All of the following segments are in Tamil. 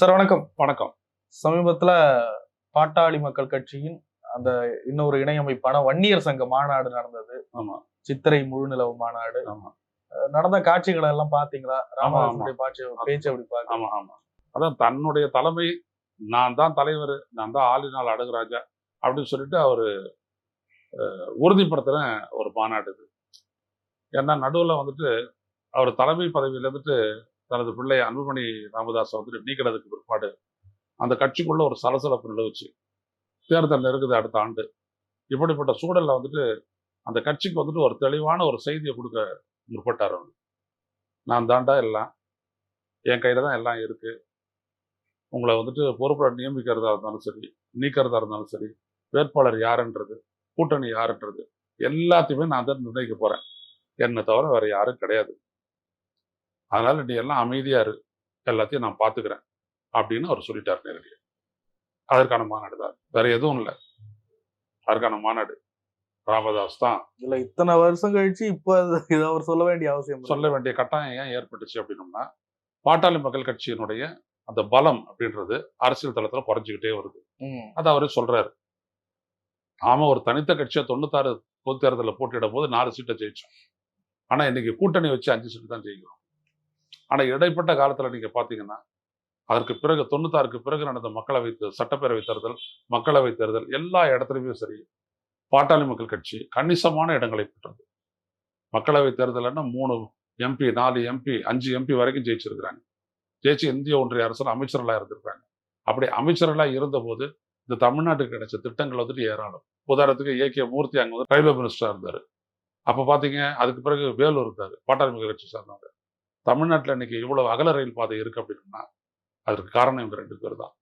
சார் வணக்கம். வணக்கம். சமீபத்துல பாட்டாளி மக்கள் கட்சியின் அந்த இன்னொரு இணையமைப்பான வன்னியர் சங்க மாநாடு நடந்தது. ஆமா. சித்திரை முழுநிலவு மாநாடு. ஆமா. நடந்த காட்சிகளை எல்லாம் பாத்தீங்களா? ராமதாசுடைய பாட்சி. பேச்சு அப்படி பாக்க ஆமா ஆமா. அதான் தன்னுடைய தலைமை நான் தான் தலைவர் நான் தான் ஆளினால் அடகுராஜா அப்படின்னு சொல்லிட்டு அவரு உறுதிப்படுத்தின ஒரு மாநாடு இது. ஏன்னா நடுவில் வந்துட்டு அவர் தலைமை பதவியில இருந்துட்டு தனது பிள்ளை அன்புமணி ராமதாஸை வந்துட்டு நீக்கிறதுக்கு பிற்பாடு அந்த கட்சிக்குள்ள ஒரு சலசலப்பு நிலவுச்சு. தேர்தல் நெருங்குது அடுத்த ஆண்டு. இப்படிப்பட்ட சூழலில் வந்துட்டு அந்த கட்சிக்கு வந்துட்டு ஒரு தெளிவான ஒரு செய்தியை கொடுக்க முற்பட்டார் அவர். நான் தாண்டா எல்லாம் என் கையில் தான் எல்லாம் இருக்குது உங்களை வந்துட்டு பொறுப்பை நியமிக்கிறதா இருந்தாலும் சரி நீக்கிறதா இருந்தாலும் சரி வேட்பாளர் யாருன்றது கூட்டணி யாருன்றது எல்லாத்தையுமே நான் தான் நிர்ணயிக்க போகிறேன் என்னை தவிர வேறு யாரும் கிடையாது. அதனால நீ எல்லாம் அமைதியா இரு. எல்லாத்தையும் நான் பார்த்துக்கிறேன் அப்படின்னு அவர் சொல்லிட்டார் நேரடியாக அதற்கான மாநாடு தான் வேற எதுவும் இல்லை. அதற்கான மாநாடு. ராமதாஸ் தான். இல்ல இத்தனை வருஷம் கழிச்சு இப்ப இதை அவர் சொல்ல வேண்டிய அவசியம். சொல்ல வேண்டிய கட்டாயம் ஏன் ஏற்பட்டுச்சு அப்படின்னோம்னா பாட்டாளி மக்கள் கட்சியினுடைய அந்த பலம் அப்படின்றது அரசியல் தளத்துல குறைஞ்சிக்கிட்டே வருது. அது அவரே சொல்றாரு. நாம ஒரு தனித்த கட்சியை தொண்ணூத்தாறு பொது தேர்தலில் போட்டியிடும் போது நாலு சீட்டை ஜெயிச்சோம். ஆனா இன்னைக்கு கூட்டணி வச்சு அஞ்சு சீட்டு தான் ஜெயிக்கிறோம். ஆனா இடைப்பட்ட காலத்துல நீங்க பாத்தீங்கன்னா அதற்கு பிறகு தொண்ணூத்தாறுக்கு பிறகு நடந்த மக்களவை சட்டப்பேரவை தேர்தல் மக்களவை தேர்தல் எல்லா இடத்துலையுமே சரி பாட்டாளி மக்கள் கட்சி கணிசமான இடங்களை பெற்றது. மக்களவை தேர்தல்னா மூணு எம்பி நாலு எம்பி அஞ்சு எம்பி வரைக்கும் ஜெயிச்சிருக்கிறாங்க. ஜெயிச்சு இந்திய ஒன்றிய அரசில் அமைச்சர்களாக இருந்திருக்காங்க. அப்படி அமைச்சர்களாக இருந்தபோது இந்த தமிழ்நாட்டுக்கு கிடைச்ச திட்டங்கள் வந்துட்டு ஏராளம். உதாரணத்துக்கு ஏ. கே. மூர்த்தி அங்கே வந்து ரயில்வே மினிஸ்டராக இருந்தார். அப்போ பார்த்தீங்க அதுக்கு பிறகு வேலூர் இருந்தார் பாட்டாளி மக்கள் கட்சி சார்ந்தவர். தமிழ்நாட்டில் இன்னைக்கு இவ்வளவு அகல ரயில் பாதை இருக்குது அப்படின்னா அதற்கு காரணம் இவங்க ரெண்டு பேர் தான்.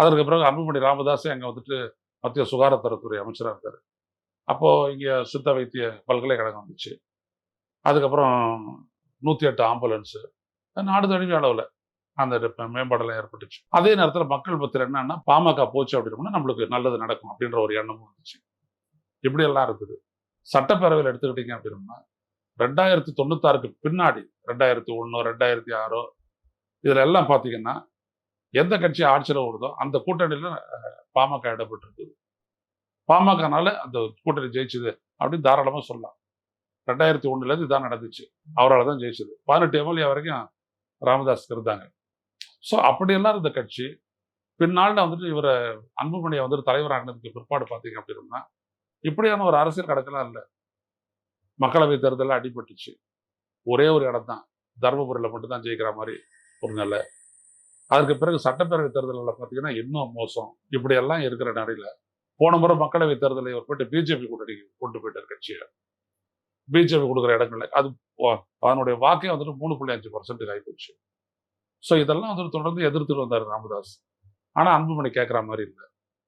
அதற்கு பிறகு அன்புமணி ராமதாஸே அங்கே வந்துட்டு மத்திய சுகாதாரத்துறை அமைச்சராக இருந்தார் அப்போது இங்கே சித்த வைத்திய பல்கலைக்கழகம் வந்துச்சு. அதுக்கப்புறம் நூற்றி எட்டு ஆம்புலன்ஸு. நாடு தழுவிய அளவில் அந்த மேம்பாடெல்லாம் ஏற்பட்டுச்சு. அதே நேரத்தில் மக்கள் பத்திரம் என்னன்னா பாமக போச்சு அப்படின்னா நம்மளுக்கு நல்லது நடக்கும் அப்படின்ற ஒரு எண்ணமும் வந்துச்சு. இப்படியெல்லாம் இருக்குது. சட்டப்பேரவையில் எடுத்துக்கிட்டீங்க அப்படின்னா ரெண்டாயிரத்தி தொண்ணூத்தாறுக்கு பின்னாடி ரெண்டாயிரத்தி ஒண்ணோ ரெண்டாயிரத்தி ஆறோ இதுல எல்லாம் பார்த்தீங்கன்னா எந்த கட்சி ஆட்சியில் வருதோ அந்த கூட்டணியில் பாமக இடப்பட்டிருக்குது பாமகனால அந்த கூட்டணி ஜெயிச்சுது அப்படின்னு தாராளமாக சொல்லலாம். ரெண்டாயிரத்தி ஒன்றுலேருந்து இதான் நடந்துச்சு. அவரால் தான் ஜெயிச்சது. பதினெட்டு எம்எல்ஏ வரைக்கும் ராமதாஸ் இருந்தாங்க. ஸோ அப்படியெல்லாம் இருந்த கட்சி பின்னாளில் வந்துட்டு இவரை அன்புமணியை வந்துட்டு தலைவராகினதுக்கு பிற்பாடு பார்த்தீங்க அப்படின்னா இப்படியான ஒரு அரசியல் கடக்கெல்லாம் இல்லை. மக்களவை தேர்தலில் அடிபட்டுச்சு. ஒரே ஒரு இடம் தான் தருமபுரியில் மட்டும்தான் ஜெயிக்கிற மாதிரி ஒரு நிலை. அதற்கு பிறகு சட்டப்பேரவை தேர்தலில் பார்த்தீங்கன்னா இன்னும் மோசம். இப்படியெல்லாம் இருக்கிற நிலையில போன முறை மக்களவை தேர்தலை இவர் போயிட்டு பிஜேபி கூட்டணி கொண்டு போயிட்டார் கட்சியை. பிஜேபி கொடுக்குற இடங்கள்ல அது அதனுடைய வாக்கே வந்துட்டு மூணு புள்ளி அஞ்சு பர்சன்ட் ஆகிப்போச்சு ஸோ இதெல்லாம் வந்துட்டு தொடர்ந்து எதிர்த்துட்டு வந்தார் ராமதாஸ். ஆனால் அன்புமணி கேட்குற மாதிரி இல்லை.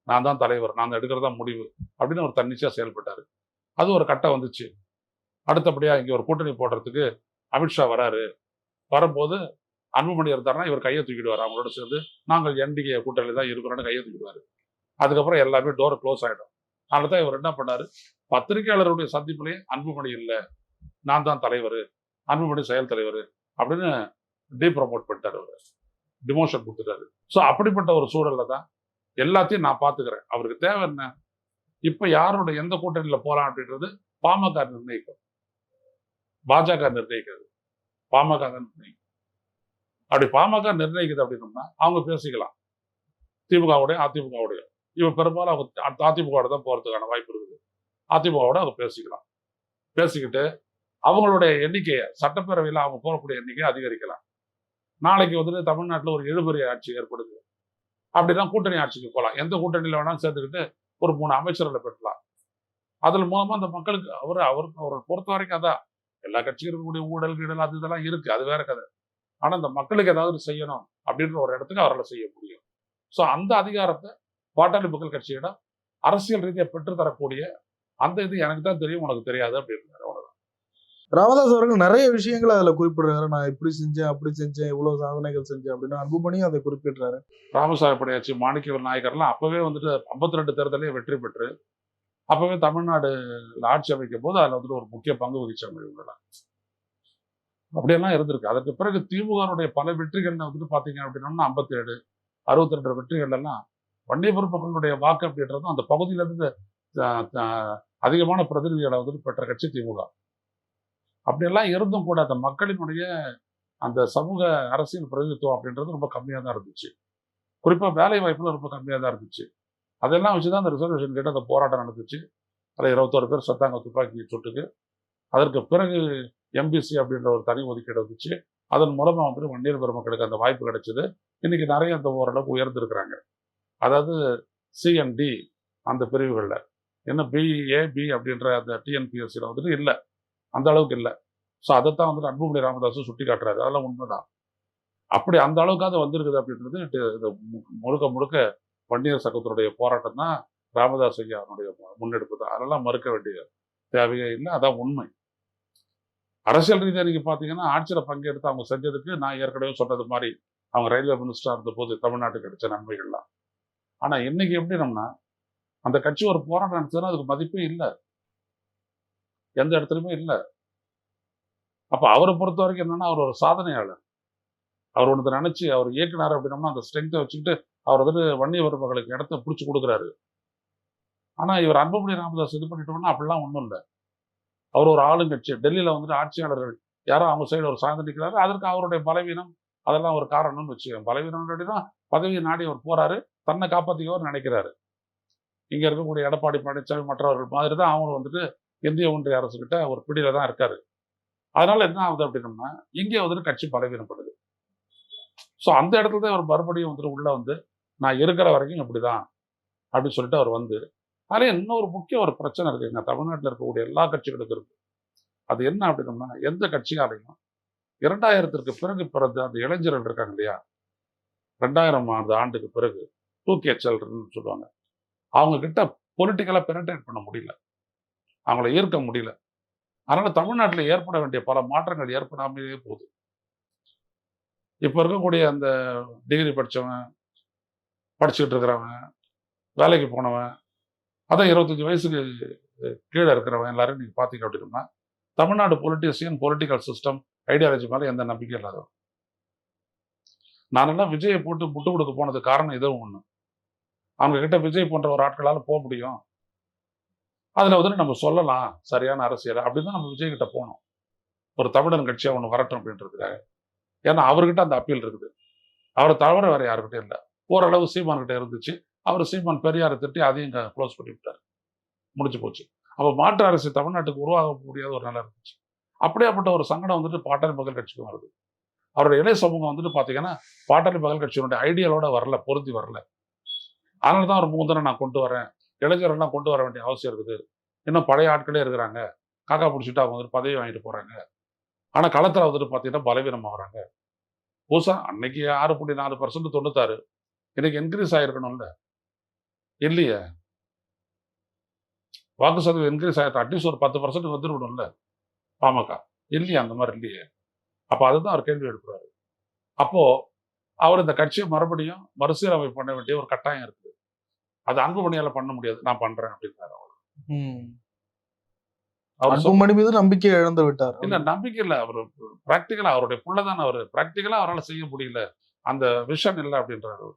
நான் தான் தலைவர் நான் எடுக்கிறதா முடிவு அப்படின்னு ஒரு தன்னிச்சையாக செயல்பட்டார். அது ஒரு கட்டம் வந்துச்சு. அடுத்தபடியாக இங்கே ஒரு கூட்டணி போடுறதுக்கு அமித்ஷா வராரு. வரும்போது அன்புமணி இருந்தாருன்னா இவர் கையை தூக்கிடுவார். அவங்களோட சேர்ந்து நாங்கள் என்டிகே கூட்டணி தான் இருக்கிறோன்னு கையை தூக்கிடுவார். அதுக்கப்புறம் எல்லாமே டோர் க்ளோஸ் ஆகிடும் அதனால தான் இவர் என்ன பண்ணாரு? பத்திரிகையாளருடைய சந்திப்புலேயே அன்புமணி இல்லை. நான் தான் தலைவர். அன்புமணி செயல் தலைவர் அப்படின்னு டீ ப்ரமோட் பண்ணிட்டாரு அவர். டிமோஷன் கொடுத்துட்டாரு. ஸோ அப்படிப்பட்ட ஒரு சூழல்ல தான் எல்லாத்தையும் நான் பார்த்துக்கிறேன். அவருக்கு தேவை என்ன? இப்போ யாரோட எந்த கூட்டணியில் போகலாம் அப்படின்றது பாமக நிர்ணயிக்கும். பாஜக நிர்ணயிக்கிறது. பாமக நிர்ணயிக்கிறது அப்படி பாமக நிர்ணயிக்குது அப்படின்னோம்னா அவங்க பேசிக்கலாம். திமுகவுடைய அதிமுகவுடைய. இவன் பெரும்பாலும் அவங்க அதிமுகவோட தான் போகிறதுக்கான வாய்ப்பு இருக்குது. அதிமுகவோட அவங்க பேசிக்கலாம். பேசிக்கிட்டு அவங்களுடைய எண்ணிக்கையை சட்டப்பேரவையில் அவங்க போகக்கூடிய எண்ணிக்கையை அதிகரிக்கலாம். நாளைக்கு வந்துட்டு தமிழ்நாட்டில் ஒரு இழுபறி ஆட்சி ஏற்படுது. அப்படின்னா கூட்டணி ஆட்சிக்கு போகலாம் எந்த கூட்டணியில் வேணாலும் சேர்ந்துக்கிட்டு ஒரு மூணு அமைச்சர்களை பெற்றலாம் அதில் மூலமா அந்த மக்களுக்கு அவர் அவருக்கு அவரை பொறுத்த வரைக்கும் அதான். எல்லா கட்சியும் இருக்கக்கூடிய ஊழல் கீழல் அது இதெல்லாம் இருக்கு. அது வேற கதை. ஆனா இந்த மக்களுக்கு ஏதாவது செய்யணும் அப்படின்ற ஒரு இடத்துக்கு அவரால் செய்ய முடியும். ஸோ அந்த அதிகாரத்தை பாட்டாளி மக்கள் கட்சியிடம் அரசியல் ரீதியாக பெற்று தரக்கூடிய அந்த இது எனக்கு தான் தெரியும் உனக்கு தெரியாது அப்படின்றாரு. அவ்வளவுதான். ராமதாஸ் அவர்கள் நிறைய விஷயங்களை அதுல குறிப்பிடுறாரு. நான் இப்படி செஞ்சேன் அப்படி செஞ்சேன் இவ்வளவு சாதனைகள் செஞ்சேன் அப்படின்னு அன்புமணியும் அதை குறிப்பிடுறாரு. ராமசாமி படையாச்சி மாணிக்கவேல் நாயக்கர்லாம் அப்பவே வந்துட்டு ஐம்பத்தி ரெண்டு தேர்தலையும் வெற்றி பெற்று அப்பவே தமிழ்நாடு ஆட்சி அமைக்கும் போது அதில் வந்துட்டு ஒரு முக்கிய பங்கு வகிச்சவங்க இவங்கெல்லாம் அப்படியெல்லாம் இருந்திருக்கு. அதற்கு பிறகு திமுகனுடைய பல வெற்றிகள்ல வந்துட்டு பாத்தீங்க அப்படின்னா ஐம்பத்தி ஏழு அறுபத்தி ரெண்டு வெற்றிகள் எல்லாம் வண்டியபுரம் மக்களுடைய வாக்கு அப்படின்றதும் அந்த பகுதியில இருந்து அதிகமான பிரதிநிதிகளை வந்துட்டு பெற்ற கட்சி திமுக. அப்படியெல்லாம் இருந்தும் கூட அந்த மக்களினுடைய அந்த சமூக அரசியல் பிரதிநிதித்துவம் அப்படின்றது ரொம்ப கம்மியாக தான் இருந்துச்சு. குறிப்பாக வேலை வாய்ப்புல ரொம்ப கம்மியாக தான் இருந்துச்சு. அதெல்லாம் வச்சு தான் அந்த ரிசர்வேஷன் கேட்டு அந்த போராட்டம் நடந்துச்சு. அதில் இருபத்தோரு பேர் சத்தாங்க துப்பாக்கி சுட்டுக்கு அதற்கு பிறகு எம்பிசி அப்படின்ற ஒரு தனி ஒதுக்கீடு வந்துச்சு. அதன் மூலமாக வந்துட்டு வண்டியல் பெருமக்களுக்கு அந்த வாய்ப்பு கிடைச்சது. இன்னைக்கு நிறைய அந்த ஓரளவுக்கு உயர்ந்திருக்கிறாங்க. அதாவது சிஎன்டி அந்த பிரிவுகளில் என்ன பிஏ பி அப்படின்ற அந்த டிஎன்பிஎஸ்சியில் வந்துட்டு இல்லை. அந்த அளவுக்கு இல்லை. ஸோ அதைத்தான் வந்துட்டு அன்புமணி ராமதாஸும் சுட்டி காட்டுறாரு அதெல்லாம் உண்மைதான். அப்படி அந்த அளவுக்காவது வந்திருக்குது அப்படின்றது முழுக்க முழுக்க வன்னியர் சங்கத்தினுடைய போராட்டம் தான் ராமதாஸ் ஐயா அவனுடைய முன்னெடுப்பு தான். அதெல்லாம் மறுக்க வேண்டிய தேவையே இல்லை. அதான் உண்மை. அரசியல் ரீதியாக நீங்க பாத்தீங்கன்னா ஆட்சியில் பங்கெடுத்து அவங்க செஞ்சதுக்கு நான் ஏற்கனவே சொன்னது மாதிரி அவங்க ரயில்வே மினிஸ்டராக இருந்த போது தமிழ்நாட்டுக்கு கிடைச்ச நன்மைகள்லாம். ஆனா இன்னைக்கு எப்படினோம்னா அந்த கட்சி ஒரு போராட்டம் நடத்துதுன்னா அதுக்கு மதிப்பே இல்லை. எந்த இடத்துலையுமே இல்லை. அப்ப அவரை பொறுத்த வரைக்கும் என்னன்னா அவர் ஒரு சாதனையாளர். அவர் ஒன்று நினைச்சு அவர் இயக்குனார் அப்படின்னோம்னா அந்த ஸ்ட்ரென்த்தை வச்சுக்கிட்டு அவர் வந்துட்டு வன்னியவர் மகளுக்கு இடத்த பிடிச்சி கொடுக்குறாரு. ஆனா இவர் அன்புமணி ராமதாஸ் இது பண்ணிட்டோம்னா அப்படிலாம் ஒன்றும் இல்லை. அவர் ஒரு ஆளுங்கட்சி. டெல்லியில வந்துட்டு ஆட்சியாளர்கள் யாரோ அவங்க சைடு ஒரு சார்ந்து நிற்கிறாரு அதற்கு அவருடைய பலவீனம் அதெல்லாம் ஒரு காரணம்னு வச்சுக்கோங்க. பலவீனம் தான் பதவியை நாடி அவர் போறாரு. தன்னை காப்பாற்றிக்கவர் நினைக்கிறாரு. இங்க இருக்கக்கூடிய எடப்பாடி பழனிசாமி மற்றவர்கள் மாதிரி தான் அவங்க வந்துட்டு இந்திய ஒன்றிய அரசு கிட்ட ஒரு பிடியில தான் இருக்காரு. அதனால என்ன ஆகுது அப்படின்னம்னா இங்கே வந்துட்டு கட்சி பலவீனப்படுது. ஸோ அந்த இடத்துல தான் அவர் மறுபடியும் வந்துட்டு உள்ள வந்து நான் இருக்கிற வரைக்கும் இப்படி தான் அப்படின்னு சொல்லிட்டு அவர் வந்து அதில் இன்னொரு முக்கிய ஒரு பிரச்சனை இருக்குங்க தமிழ்நாட்டில் இருக்கக்கூடிய எல்லா கட்சிகளுக்கும் இருக்குது அது என்ன அப்படின்னம்னா எந்த கட்சியாலையும் இரண்டாயிரத்திற்கு பிறகு பிறந்த அந்த இளைஞர்கள் இருக்காங்க இல்லையா? ரெண்டாயிரம் ஆண்டு ஆண்டுக்கு பிறகு டூ கே சில்ட்ரன் சொல்லுவாங்க. அவங்க கிட்ட பொலிட்டிக்கலாக பெனட்ரேட் பண்ண முடியல. அவங்கள ஈர்க்க முடியல. அதனால் தமிழ்நாட்டில் ஏற்பட வேண்டிய பல மாற்றங்கள் ஏற்படாமலே போகுது. இப்போ இருக்கக்கூடிய அந்த டிகிரி படித்தவன் படிச்சுக்கிட்டு இருக்கிறவன் வேலைக்கு போனவன் அதான் இருபத்தஞ்சி வயசுக்கு கீழே இருக்கிறவன் எல்லாரும் நீங்கள் பார்த்தீங்க அப்படின்னா Tamil Nadu politician political system ideology மேலே எந்த நம்பிக்கை இல்லாதவன். நானெல்லாம் விஜயை போட்டு முட்டு கொடுக்க போனது காரணம் இதுவும் ஒன்று அவங்க கிட்ட விஜய் போன்ற ஒரு ஆட்களால் போக முடியும். அதில் வந்து நம்ம சொல்லலாம் சரியான அரசியல் அப்படின்னு நம்ம விஜய் கிட்ட போனோம். ஒரு தமிழன் கட்சியாக ஒன்று வரட்டும் அப்படின்றதுக்காக ஏன்னா அவர்கிட்ட அந்த அப்பீல் இருக்குது. அவரை தவிர வேறு யாருக்கிட்டே இல்லை. ஓரளவு சீமான்கிட்ட இருந்துச்சு. அவர் சீமான் பெரியாரை திட்டி அதையும் க்ளோஸ் பண்ணி விட்டார். முடிஞ்சு போச்சு. அப்போ மாற்று அரசு தமிழ்நாட்டுக்கு உருவாக முடியாத ஒரு நிலை இருந்துச்சு. அப்படியாப்பட்ட ஒரு சங்கடம் வந்துட்டு பாட்டாளி மக்கள் கட்சிக்கு வருது. அவருடைய இளைய சமூகம் வந்துட்டு பார்த்தீங்கன்னா பாட்டாளி மக்கள் கட்சியினுடைய ஐடியாலோட வரல பொருந்தி வரல. அதனால தான் ஒரு மூந்தனை நான் கொண்டு வரேன். இளைஞர்கள்லாம் கொண்டு வர வேண்டிய அவசியம் இருக்குது. இன்னும் பழைய ஆட்களே இருக்கிறாங்க. காக்கா பிடிச்சிட்டு அவங்க வந்துட்டு பதவி வாங்கிட்டு போறாங்க. ஆனா களத்துல வந்துட்டு பார்த்தீங்கன்னா பலவீனமா வராங்க புதுசா அன்னைக்கு ஆறு புள்ளி நாலு பர்சன்ட் தொண்ணூத்தாறு. இன்னைக்கு இன்க்ரீஸ் ஆயிருக்கணும்ல. இல்லையே? வாக்கு சதவீதம் இன்க்ரீஸ் ஆகிட்டு அட்லீஸ்ட் ஒரு பத்து பர்சன்ட் வந்துருக்கணும்ல பாமக. இல்லையா அந்த மாதிரி இல்லையே? அப்போ அதுதான் அவர் கேள்வி எடுக்கிறாரு அப்போ அவர் இந்த கட்சியை மறுபடியும் மறுசீரமைப்பு பண்ண வேண்டிய ஒரு கட்டாயம் இருக்குது. அது அன்புமணியால பண்ண முடியாது. நான் பண்றேன் அப்படின்னாரு அவர். அன்புமணி மீது நம்பிக்கை இழந்து விட்டார் இல்ல நம்பிக்கை இல்ல. அவர் பிராக்டிக்கலா அவருடைய புள்ளதான் அவர். பிராக்டிக்கலா அவரால் செய்ய முடியல. அந்த விஷன் இல்லை அப்படின்றாரு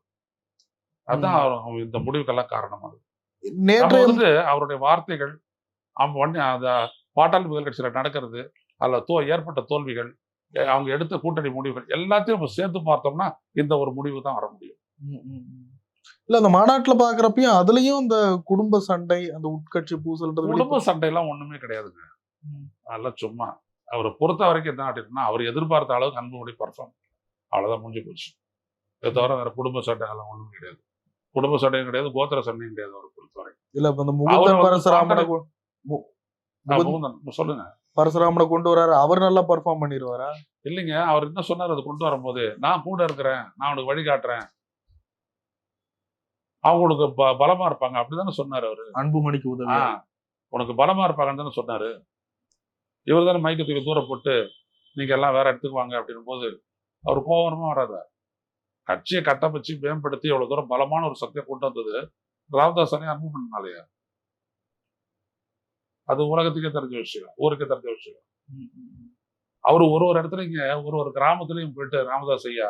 அவர் இந்த முடிவுக்கெல்லாம் காரணம் அது. நம்ம நேற்றைய வந்து அவருடைய வார்த்தைகள் அவங்க அந்த பாட்டாளி முதல் கட்சியில் நடக்கிறது அதில் தோ ஏற்பட்ட தோல்விகள் அவங்க எடுத்த கூட்டணி முடிவுகள் எல்லாத்தையும் நம்ம சேர்த்து பார்த்தோம்னா இந்த ஒரு முடிவு தான் வர முடியும். இல்ல அந்த மாநாட்டுல பாக்குறப்பயும் அதுலயும் இந்த குடும்ப சண்டை அந்த உட்கட்சி பூசல்ன்றது குடும்ப சண்டையெல்லாம் ஒண்ணுமே கிடையாதுங்க. அதெல்லாம் சும்மா. அவரை பொறுத்த வரைக்கும் என்ன அப்படின்னா அவர் எதிர்பார்த்த அளவுக்கு அன்புமணி பர்ஃபார்ம் அவ்வளவுதான் முடிஞ்சு போச்சு. இதை தவிர வேற குடும்ப சண்டை அதெல்லாம் ஒண்ணும் கிடையாது. குடும்ப சண்டையும் கிடையாது கோத்திர சண்டையும் கிடையாது அவரை பொறுத்த வரைக்கும் இல்ல அந்த முகுந்தன் பரசுராமனை சொல்லுங்க. பரசுராமனை கொண்டு வராரு அவர் நல்லா பெர்ஃபார்ம் பண்ணிடுவாரா? இல்லைங்க அவர் என்ன சொன்னார் அது கொண்டு வரும்போது நான் கூட இருக்கிறேன் நான் உனக்கு வழி காட்டுறேன். அவங்களுக்கு ப- பலமா இருப்பாங்க. அப்படிதானே சொன்னாரு அவரு. அன்புமணிக்கு உதவி. உனக்கு பலமா இருப்பாங்கன்னு தானே சொன்னாரு. இவர் தானே மைக்கு தூக்கி தூர போட்டு நீங்க எல்லாம் வேற இடத்துக்கு வாங்க அப்படின்னும் போது அவர் கோவரமா வராத? கட்சியை கட்டமைச்சு மேம்படுத்தி எவ்வளவு தூரம் பலமான ஒரு சக்தியை கொண்டு வந்தது ராமதாசனே அன்பு பண்ணாலையா அது உலகத்துக்கே தெரிஞ்ச விஷயம் ஊருக்கே தெரிஞ்ச விஷயம். அவர் ஒரு ஒரு இடத்துல இங்க ஒரு ஒரு கிராமத்துலயும் போயிட்டு ராமதாஸ் ஐயா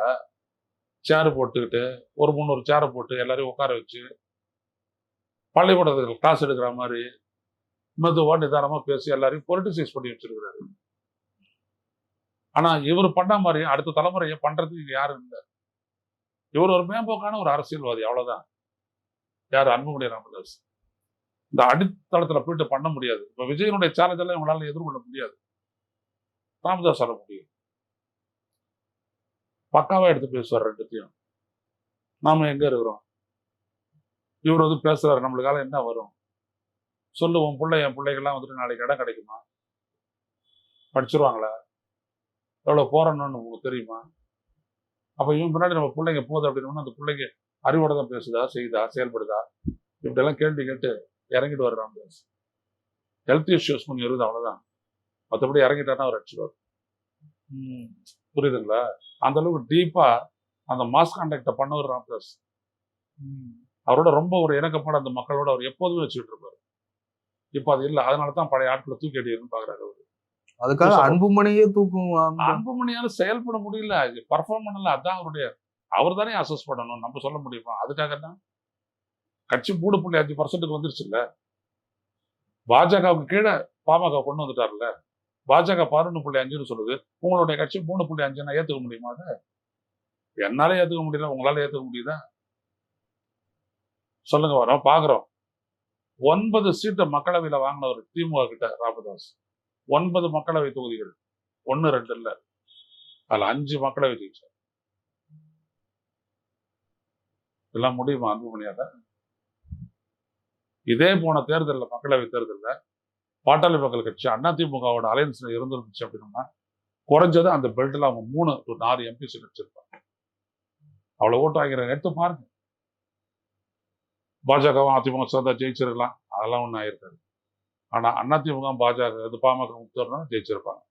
சேரு போட்டுக்கிட்டு ஒரு முந்நூறு சேரை போட்டு எல்லாரையும் உட்கார வச்சு பள்ளிக்கூடத்துக்கு கிளாஸ் எடுக்கிற மாதிரி மெதுவாக நிதானமா பேசி எல்லாரையும் பொலிட்டிசைஸ் பண்ணி வச்சிருக்கிறாரு. ஆனா இவர் பண்ண மாதிரி அடுத்த தலைமுறையை பண்ணுறதுக்கு இங்க யாரும் இல்லை. இவர் ஒரு மேம்போக்கான ஒரு அரசியல்வாதி அவ்வளவுதான். யார்? அன்புமணி ராமதாஸ். இந்த அடித்தளத்துல போயிட்டு பண்ண முடியாது. இப்ப விஜயனுடைய சேலஞ்ச் எல்லாம் இவங்களால எதிர்கொள்ள முடியாது. ராமதாஸ் சொல்ல முடியும். பக்காவா எடுத்து பேசுவார் ரெண்டுத்தையும். நாம எங்க இருக்கிறோம்? இவர் வந்து பேசுறாரு நம்மளுக்கால என்ன வரும்? சொல்லு உன் பிள்ளை என் பிள்ளைகள்லாம் வந்துட்டு நாளைக்கு இடம் கிடைக்குமா? படிச்சிருவாங்களா? எவ்வளவு போறணும்னு உங்களுக்கு தெரியுமா? அப்ப இவன் பின்னாடி நம்ம பிள்ளைங்க போகுது அப்படின்னு அந்த பிள்ளைங்க அறிவோட தான் பேசுதா செய்யுதா செயல்படுதா? இப்படியெல்லாம் கேள்வி கேட்டு இறங்கிட்டு வர ராமதாஸ் ஹெல்த் இஷ்யூஸ் கொஞ்சம் இருக்குது அவ்வளவுதான். மற்றபடி இறங்கிட்டாருன்னா அவர் அடிச்சிடுவார் புரியுதுங்களா? அந்த அளவுக்கு டீப்பா அந்த மாஸ் கான்டாக்டை பண்ணவர் ராமதாஸ் அவரோட ரொம்ப ஒரு இணக்கப்பட அந்த மக்களோட அவர் எப்போதுமே வச்சுக்கிட்டு இருப்பாரு. இப்போ அது இல்லை. அதனால தான் பழைய ஆட்களை தூக்கி அடிக்கணும்னு பாக்குறாரு அவர். அதுக்காக அன்புமணியே தூக்கும் அன்புமணியால செயல்பட முடியல. பர்ஃபார்ம் பண்ணல. அதான் அவருடைய அவர் தானே அசஸ் பண்ணணும். நம்ம சொல்ல முடியுமா? அதுக்காக தான். கட்சி மூணு புள்ளி அஞ்சு பர்சன்ட்டுக்கு வந்துருச்சு இல்ல பாஜகவுக்கு கீழே பாமக கொண்டு வந்துட்டார்ல. பாஜக பதினொன்று புள்ளி அஞ்சுன்னு சொல்லுது. உங்களுடைய கட்சி மூணு புள்ளி அஞ்சுன்னா ஏத்துக்க முடியுமா அதை? என்னால ஏத்துக்க முடியல. உங்களால ஏத்துக்க முடியுதா? சொல்லுங்க வரோம். பாக்குறோம். ஒன்பது சீட்டை மக்களவையில வாங்கினவர் திமுக கிட்ட ராமதாஸ். ஒன்பது மக்களவை தொகுதிகள். ஒன்னு ரெண்டு இல்ல. அதுல அஞ்சு மக்களவை ஜெயிச்சார் இதெல்லாம் முடியுமா அன்புமணியால இதே போன தேர்தலில் மக்களவை தேர்தலில் பாட்டாளி மக்கள் கட்சி அதிமுகவோட அலையன்ஸ்ல இருந்துருந்துச்சு அப்படின்னா குறைஞ்சது அந்த பெல்ட்ல அவங்க மூணு டு நாலு எம்பி சீட் வச்சிருப்பாங்க. அவ்வளவு ஓட்டு வாங்கிறாங்க எடுத்து பாருங்க. பாஜகவும் அதிமுக சேர்ந்தா ஜெயிச்சிருக்கலாம். அதெல்லாம் ஒன்றும் ஆயிருக்காது. ஆனா அதிமுக பாஜக இது பாமக முத்தோர்னா ஜெயிச்சிருப்பாங்க.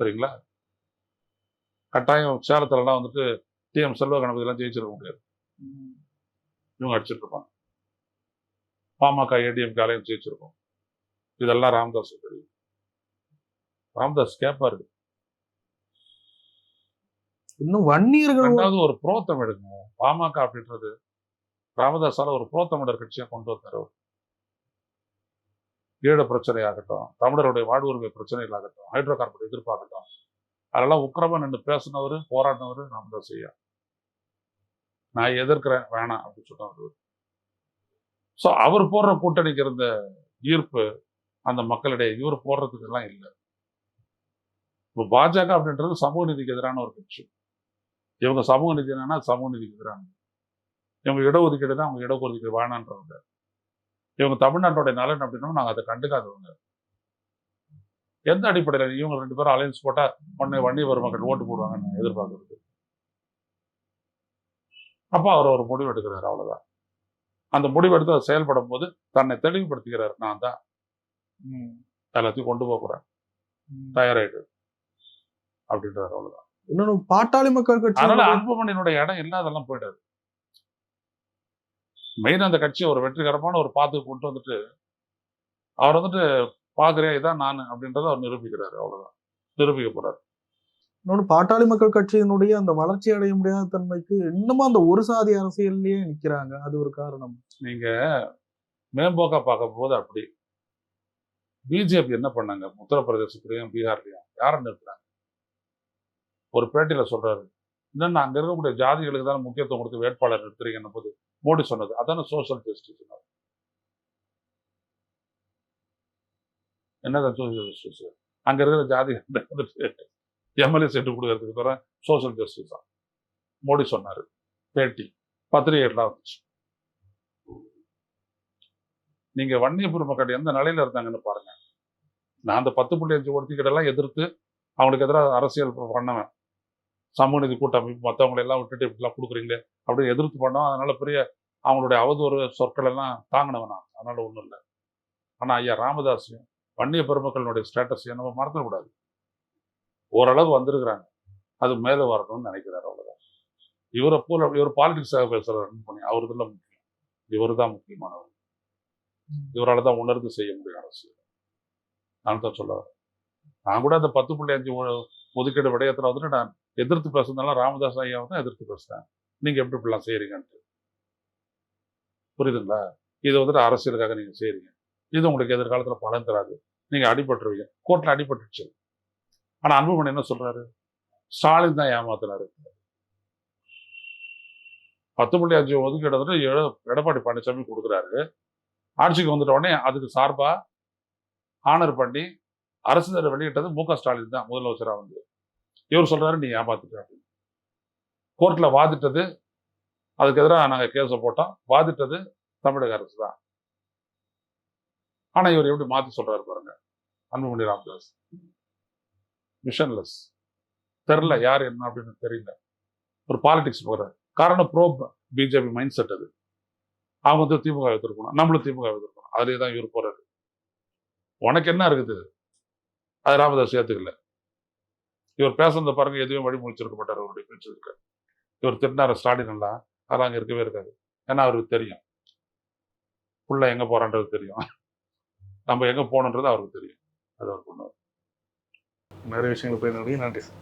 சரிங்களா? கட்டாயம் சேலத்துலலாம் வந்துட்டு டிஎம் செல்வ கணபதி எல்லாம் ஜெயிச்சிருக்க முடியாது. இவங்க அடிச்சிட்டு இருப்பாங்க பாமக ஏடிஎம் காலையும் ஜெயிச்சிருக்கோம். இதெல்லாம் ராமதாஸ் தெரியும். ராமதாஸ் கேட்பாரு இன்னும் வன்னியர்கள் ரெண்டாவது ஒரு புரோத்தம் எடுங்க. பாமக அப்படின்றது ராமதாஸால ஒரு புரோத்தமிழர் கட்சியா கொண்டு வந்தார் அவர். ஈழ பிரச்சனையாகட்டும் தமிழருடைய வாழ்வுரிமை உரிமை பிரச்சனைகளாகட்டும் ஹைட்ரோ கார்பன் எதிர்ப்பாகட்டும் அதெல்லாம் உக்கிரமாக நின்று பேசினவர் போராடினவர் தான் ஐயா நான் எதிர்க்கிறேன் வேணாம் அப்படின்னு சொன்னவர் ஸோ அவர் போடுற கூட்டணிக்கு இருந்த ஈர்ப்பு அந்த மக்களிடையே இவர் போடுறதுக்கெல்லாம் இல்லை. இப்போ பாஜக அப்படின்றது சமூக நீதிக்கு எதிரான ஒரு கட்சி. இவங்க சமூக நீதி என்னன்னா சமூக நீதிக்கு எதிரான இவங்க இடஒதுக்கீடு தான் அவங்க இடஒதுக்கீடு வேணான்றவங்க. இவங்க தமிழ்நாட்டோட நலன் அப்படின்னா நாங்கள் அதை கண்டுக்காதவங்க. எந்த அடிப்படையில் இவங்க ரெண்டு பேரும் அலையன்ஸ் போட்டா உடனே வன்னியவர் மக்கள் ஓட்டு போடுவாங்கன்னு எதிர்பார்க்கறது? அப்போ அவர் ஒரு முடிவு எடுக்கிறார் அவ்வளவுதான். அந்த முடிவு எடுத்து அதை செயல்படும் போது தன்னை தெளிவுபடுத்திக்கிறார் நான் தான். எல்லாத்தையும் கொண்டு போக போறேன். தயாராயிடு. அப்படின்றார் அவ்வளவுதான். இன்னொன்னு பாட்டாளி மக்கள் கட்சி அதனால அன்புமணியினுடைய இடம் இல்லாதெல்லாம் போயிடாது. மெயின் அந்த கட்சி ஒரு வெற்றிகரமான ஒரு பாத்துக்கு கொண்டு வந்துட்டு அவர் வந்துட்டு பாக்குறேன் இதான் நான் அப்படின்றத அவர் நிரூபிக்கிறாரு. அவ்வளவுதான். நிரூபிக்க போறாரு. இன்னொன்னு பாட்டாளி மக்கள் கட்சியினுடைய அந்த வளர்ச்சி அடைய முடியாத தன்மைக்கு இன்னமும் அந்த ஒரு சாதி அரசியல்லயே நிக்கிறாங்க. அது ஒரு காரணம். நீங்க மேம்போக்கா பார்க்கும் போது அப்படி. பிஜேபி என்ன பண்ணாங்க? உத்தரப்பிரதேசத்துலயும் பீகார்லயும். யாரை நிறுத்துறாங்க? ஒரு பேட்டியில சொல்றாரு. இன்னும் அங்க இருக்கக்கூடிய ஜாதிகளுக்கு தானே முக்கியத்துவம் கொடுத்து வேட்பாளர் நிறுத்துறீங்கன்னு போது மோடி சொன்னது. அதான சோசியல் ஜஸ்டிஸ் என்னதான் சோசியல் ஜஸ்டிஸ் அங்க இருக்கிற ஜாதி எம்எல்ஏ செட்டு கொடுக்கறதுக்கு தர சோஷியல் ஜஸ்டிஸ் தான். மோடி சொன்னாரு. பேட்டி பத்திரிகைகள்லாம் வந்துச்சு. நீங்க வன்னிய மக்கள் எந்த நிலையில இருந்தாங்கன்னு பாருங்க. நான் அந்த பத்து புள்ளி அஞ்சு ஒருத்திக்கிட்ட எல்லாம் எதிர்த்து அவங்களுக்கு எதிராக அரசியல் பண்ணவன். சமூக நீதி கூட்டமைப்பு மற்றவங்களை எல்லாம் விட்டுட்டு இப்படிலாம் கொடுக்குறீங்களே அப்படின்னு எதிர்த்து பண்ணோம் அதனால பெரிய அவங்களுடைய அவதூறு சொற்கள் எல்லாம் தாங்கினவன் நான். அதனால ஒன்றும் இல்லை. ஆனா ஐயா ராமதாஸையும் வன்னிய பெருமக்களுடைய ஸ்டேட்டஸ் நம்ம மறந்துடக்கூடாது ஓரளவு வந்திருக்கிறாங்க. அது மேலே வரணும்னு நினைக்கிறாரு அவ்வளவுதான். இவரை போல இவர் பாலிடிக்ஸாக பேசுகிறாருன்னு பண்ணி அவர் தான் முக்கியம். இவர் தான் முக்கியமானவர். இவரால் தான் உணர்ந்து செய்ய முடியும் அரசியல். நான் தான் சொல்ல வரேன். நான் கூட அந்த பத்து புள்ளி அஞ்சு ஒதுக்கீடு விடயத்தில் வந்துட்டு நான் எதிர்த்து பேசுனதெல்லாம் ராமதாஸ் ஐயாவை தான் எதிர்த்து பேசுகிறேன் நீங்க எப்படி இப்படிலாம் செய்கிறீங்கன்ட்டு புரியுதுங்களா? இது வந்துட்டு அரசியலுக்காக நீங்க செய்யறீங்க இது உங்களுக்கு எதிர்காலத்துல பலன் தராது. நீங்க அடிபட்டுருவீங்க. கோர்ட்ல அடிபட்டுச்சு ஆனா அன்புமணி என்ன சொல்றாரு? ஸ்டாலின் தான் ஏமாத்தினாரு. பத்து புள்ளி அஞ்சு ஒதுக்கீடு வந்துட்டு எடப்பாடி பழனிசாமி கொடுக்குறாரு. ஆட்சிக்கு வந்துட்ட உடனே அதுக்கு சார்பா ஆனர் பண்ணி அரசு வெளியிட்டது மு க ஸ்டாலின் தான் முதலமைச்சரா வந்து. இவர் சொல்றாரு நீ ஏமாத்திட்ட கோர்ட்ல வாதிட்டது அதுக்கு எதிராக நாங்கள் கேஸை போட்டோம். வாதிட்டது தமிழக அரசு தான். ஆனால் இவர் எப்படி மாற்றி சொல்கிறாரு பாருங்க. அன்புமணி ராமதாஸ். மிஷன்லெஸ் தெரில யார் என்ன அப்படின்னு தெரியல. ஒரு பாலிடிக்ஸ் போகிறார் காரணம் ப்ரோ பிஜேபி மைண்ட் செட் அது. அவங்க வந்து திமுக எதிர்க்கணும். நம்மளும் திமுக எதிர்க்கணும். அதுலேயே தான் இவர் போறாரு. உனக்கு என்ன இருக்குது? அது ராமதாஸ் ஏற்றுக்கல இவர் பேசுனத பாருங்க எதுவும் வழி முடிச்சிருக்க மாட்டார். அவருடைய பேச்சு இருக்க. இவர் திருநார ஸ்டாலின் எல்லாம். அதெல்லாம் அங்கே இருக்கவே இருக்காது. ஏன்னா அவருக்கு தெரியும். உள்ள எங்கே போகிறான்றது தெரியும். நம்ம எங்கே போகணுன்றது அவருக்கு தெரியும். அது அவர் பண்ணுவார் நிறைய விஷயங்கள் போய் நன்றி சார்.